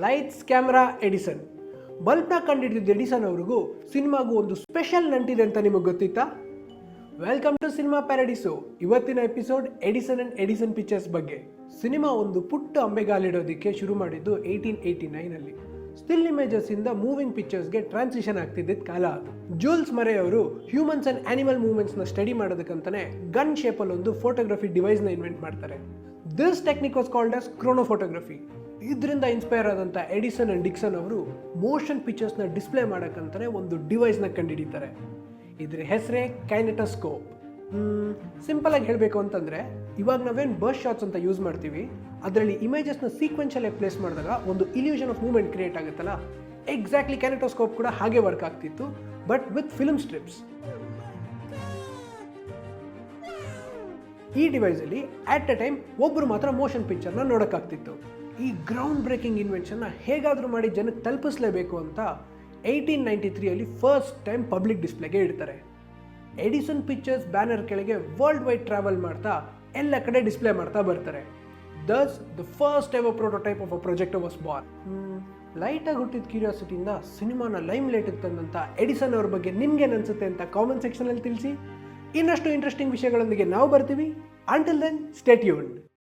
Lights camera Edison. ಬಲ್ಬ್ನ ಕಂಡಿಡಿದ Edison ಅವ್ರಿಗೂ ಸಿನಿಮಾಗೂ ಒಂದು ಸ್ಪೆಷಲ್ ನಂಟಿದೆ ಅಂತ ನಿಮಗೆ ಗೊತ್ತಿತ್ತಾ? ವೆಲ್ಕಮ್ ಟು ಸಿನಿಮಾ ಪ್ಯಾರಡಿಸು ಇವತ್ತಿನ episode Edison and Edison pictures ಬಗ್ಗೆ. ಸಿನಿಮಾ ಒಂದು ಪುಟ್ಟ ಅಂಬೆಗಾಲಿಡೋದಕ್ಕೆ ಶುರು ಮಾಡಿದ್ದು ಏಯ್ಟೀನ್ ಏಯ್ಟಿ ನೈನಲ್ಲಿ. ಸ್ಟಿಲ್ ಇಮೇಜಸ್ ಇಂದ ಮೂವಿಂಗ್ ಪಿಕ್ಚರ್ಸ್ಗೆ ಟ್ರಾನ್ಸಿಷನ್ ಆಗ್ತಿದ್ದಿದ್ದ ಕಾಲ ಜೂಲ್ಸ್ ಮರೆ ಅವರು ಹ್ಯೂಮನ್ಸ್ ಅಂಡ್ ಆನಿಮಲ್ ಮೂವ್ಮೆಂಟ್ಸ್ನ ಸ್ಟಡಿ ಮಾಡೋದಕ್ಕಂತಾನೆ ಗನ್ ಶೇಪಲ್ಲಿ ಒಂದು ಫೋಟೋಗ್ರಫಿ ಡಿವೈಸ್ನ ಇನ್ವೆಂಟ್ ಮಾಡ್ತಾರೆ. This technique was called as chronophotography ಇದರಿಂದ ಇನ್ಸ್ಪೈರ್ ಆದಂಥ ಎಡಿಸನ್ ಆ್ಯಂಡ್ ಡಿಕ್ಸನ್ ಅವರು ಮೋಷನ್ ಪಿಕ್ಚರ್ಸ್ನ ಡಿಸ್ಪ್ಲೇ ಮಾಡೋಕ್ಕಂತಾರೆ ಒಂದು ಡಿವೈಸ್ನ ಕಂಡುಹಿಡಿತಾರೆ ಇದ್ರ ಹೆಸರೇ ಕೈನೆಟೋಸ್ಕೋಪ್ ಸಿಂಪಲ್ ಆಗಿ ಹೇಳಬೇಕು ಅಂತಂದರೆ, ಇವಾಗ ನಾವೇನು ಬರ್ಸ್ ಶಾಟ್ಸ್ ಅಂತ ಯೂಸ್ ಮಾಡ್ತೀವಿ, ಅದರಲ್ಲಿ ಇಮೇಜಸ್ನ ಸೀಕ್ವೆನ್ಷಿಯಲ್ ಪ್ಲೇಸ್ ಮಾಡಿದಾಗ ಒಂದು ಇಲ್ಯೂಷನ್ ಆಫ್ ಮೂವ್ಮೆಂಟ್ ಕ್ರಿಯೇಟ್ ಆಗುತ್ತಲ್ಲ ಎಕ್ಸಾಕ್ಟ್ಲಿ ಕ್ಯಾನೆಟೋಸ್ಕೋಪ್ ಕೂಡ ಹಾಗೆ ವರ್ಕ್ ಆಗ್ತಿತ್ತು ಬಟ್ ವಿತ್ ಫಿಲ್ಮ್ ಸ್ಟ್ರಿಪ್ಸ್ ಈ ಡಿವೈಸಲ್ಲಿ ಆಟ್ ಅ ಟೈಮ್ ಒಬ್ಬರು ಮಾತ್ರ ಮೋಷನ್ ಪಿಕ್ಚರ್ನ ನೋಡೋಕ್ಕಾಗ್ತಿತ್ತು. ಈ ಗ್ರೌಂಡ್ ಬ್ರೇಕಿಂಗ್ ಇನ್ವೆನ್ಷನ್ನ ಹೇಗಾದರೂ ಮಾಡಿ ಜನಕ್ಕೆ ತಲುಪಿಸಲೇಬೇಕು ಅಂತ ಏಯ್ಟೀನ್ ನೈಂಟಿ ತ್ರೀಯಲ್ಲಿ ಫಸ್ಟ್ ಟೈಮ್ ಪಬ್ಲಿಕ್ ಡಿಸ್ಪ್ಲೇಗೆ ಇಡ್ತಾರೆ. ಎಡಿಸನ್ ಪಿಕ್ಚರ್ಸ್ ಬ್ಯಾನರ್ ಕೆಳಗೆ ವರ್ಲ್ಡ್ ವೈಡ್ ಟ್ರಾವೆಲ್ ಮಾಡ್ತಾ ಎಲ್ಲ ಕಡೆ ಡಿಸ್ಪ್ಲೇ ಮಾಡ್ತಾ ಬರ್ತಾರೆ. Thus the first ever prototype of a project was bar ಲೈಟಾಗಿ ಹುಟ್ಟಿದ ಕ್ಯೂರಿಯಾಸಿಟಿಯಿಂದ ಸಿನಿಮಾನ ಲೈಮ್ ಲೈಟಿಗೆ ತಂದಂಥ ಎಡಿಸನ್ ಅವ್ರ ಬಗ್ಗೆ ನಿಮ್ಗೇನು ಅನಿಸುತ್ತೆ ಅಂತ ಕಾಮೆಂಟ್ ಸೆಕ್ಷನಲ್ಲಿ ತಿಳಿಸಿ. ಇನ್ನಷ್ಟು ಇಂಟ್ರೆಸ್ಟಿಂಗ್ ವಿಷಯಗಳೊಂದಿಗೆ ನಾವು ಬರ್ತೀವಿ. Until then state ಯೂನ್ಡ್